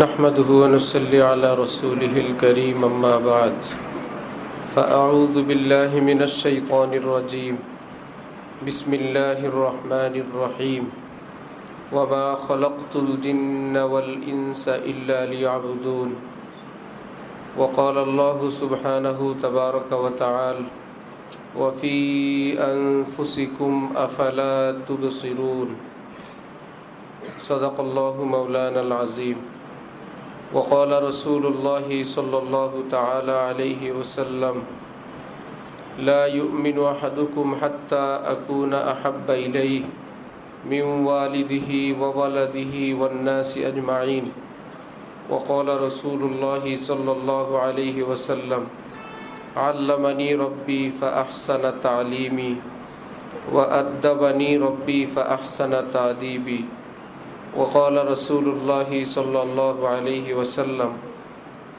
نحمده ونصلي على رسوله الكريم أما بعد. فأعوذ بالله من الشيطان الرجيم. بسم الله الرحمن الرحيم. وما خلقت الجن والإنس إلا ليعبدون. وقال الله سبحانه تبارك وتعالى وفي أنفسكم أفلا تبصرون. صدق الله مولانا العظيم. وقال رسول الله صلى الله تعالى عليه وسلم، لا يؤمن أحدكم حتى أكون أحب إليه من والده وولده والناس أجمعين. وقال رسول الله صلى الله عليه وسلم، علمني ربي فأحسن تعليمي، وأدبني ربي فأحسن تأديبي. وقال رسول اللہ صلی اللہ علیہ وسلم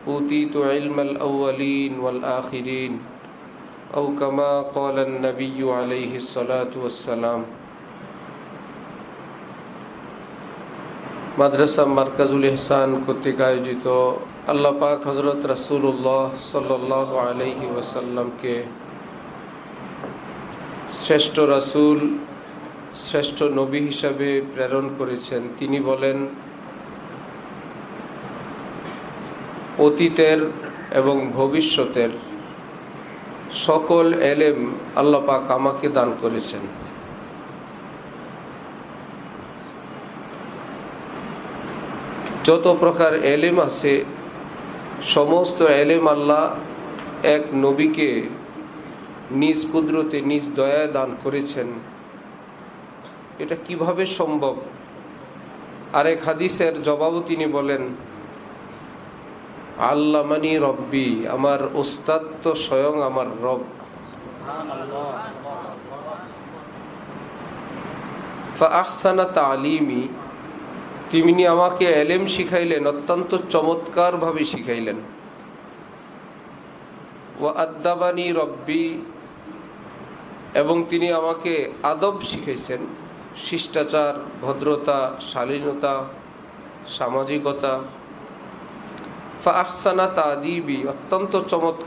اوتی تو علم الاولین والآخرین او کما قال النبی علیہ السلاۃ والسلام۔ مدرسہ مرکز الحسان کتکائے جی تو اللہ پاک حضرت رسول اللہ صلی اللہ علیہ وسلم کے شرشٹ رسول শ্রেষ্ঠ নবী হিসাবে প্রেরণ করেছেন। তিনি বলেন, অতীতের এবং ভবিষ্যতের সকল এলেম আল্লাহ পাক আমাকে দান করেছেন। যত প্রকার এলেম আছে, সমস্ত এলেম আল্লাহ এক নবীকে নিজ কুদরতে, নিজ দয়া দান করেছেন। এটা কীভাবে সম্ভব? আরেক হাদিসের জবাবও তিনি বলেন, আল্লামানি রব্বি, আমার ওস্তাদ তো স্বয়ং আমার রব। আহসানা তালিমি তিনি আমাকে এলেম শিখাইলেন, অত্যন্ত চমৎকারভাবে শিখাইলেন। ও আদাবানি রব্বি, এবং তিনি আমাকে আদব শিখাইছেন। শিষ্টাচার ভদ্রতা শালীনতা সামাজিকতা। ফাহসানা তাদিবি অত্যন্ত চমৎকার।